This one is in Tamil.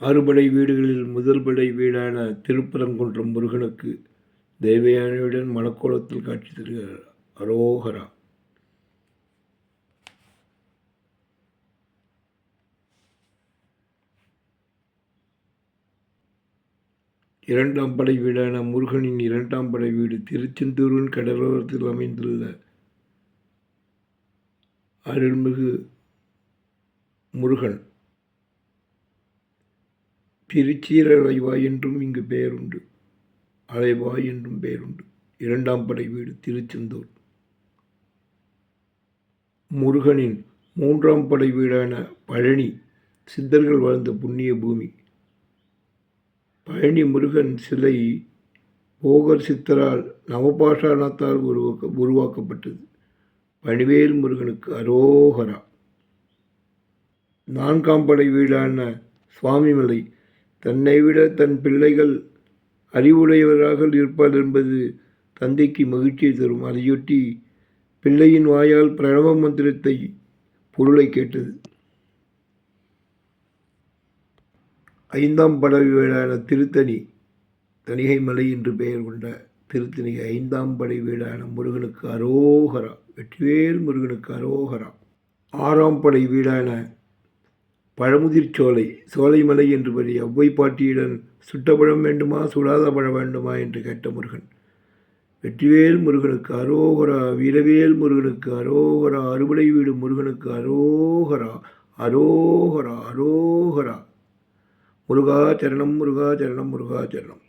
அறுபடை வீடுகளில் முதல் படை வீடான திருப்பரங்குன்றம் முருகனுக்கு தேவயானையுடன் மணக்கோலத்தில் காட்சி தருகிறார் அரோகரா. இரண்டாம் படை வீடான முருகனின் இரண்டாம் படை வீடு திருச்செந்தூரின் கடலோரத்தில் அமைந்துள்ள அருள்மிகு முருகன். திருச்சீரலைவாய் என்றும் இங்கு பெயருண்டு. அலைவாய் என்றும் பெயருண்டு. இரண்டாம் படை வீடு திருச்செந்தூர். முருகனின் மூன்றாம் படை வீடான பழனி சித்தர்கள் வாழ்ந்த புண்ணிய பூமி. பழனி முருகன் சிலை போகர் சித்தரால் நவபாஷாணத்தால் உருவாக்க உருவாக்கப்பட்டது. பணிவேல் முருகனுக்கு அரோகரா. நான்காம் படை வீடான சுவாமிமலை தன்னை விட தன் பிள்ளைகள் அறிவுடையவராக இருப்பார் என்பது தந்தைக்கு மகிழ்ச்சியை தரும். அதையொட்டி பிள்ளையின் வாயால் பிரணவ மந்திரத்தை பொருளை கேட்டது. ஐந்தாம் படை வீடான திருத்தணி தணிகை மலை என்று பெயர் கொண்ட திருத்தணி ஐந்தாம் படை வீடான முருகனுக்கு அரோகரா வெற்றிவேல் முருகனுக்கு அரோகரா. ஆறாம் படை வீடான பழமுதிர் சோலை சோலைமலை என்று படி ஒவ்வை பாட்டியுடன் சுட்ட பழம் வேண்டுமா சுடாத பழம் வேண்டுமா என்று கேட்ட முருகன். வெற்றிவேல் முருகனுக்கு அரோகரா வீரவேல் முருகனுக்கு அரோகரா அறுபடை வீடு முருகனுக்கு அரோகரா அரோகரா அரோகரா. முருகா சரணம் முருகா சரணம் முருகா சரணம்.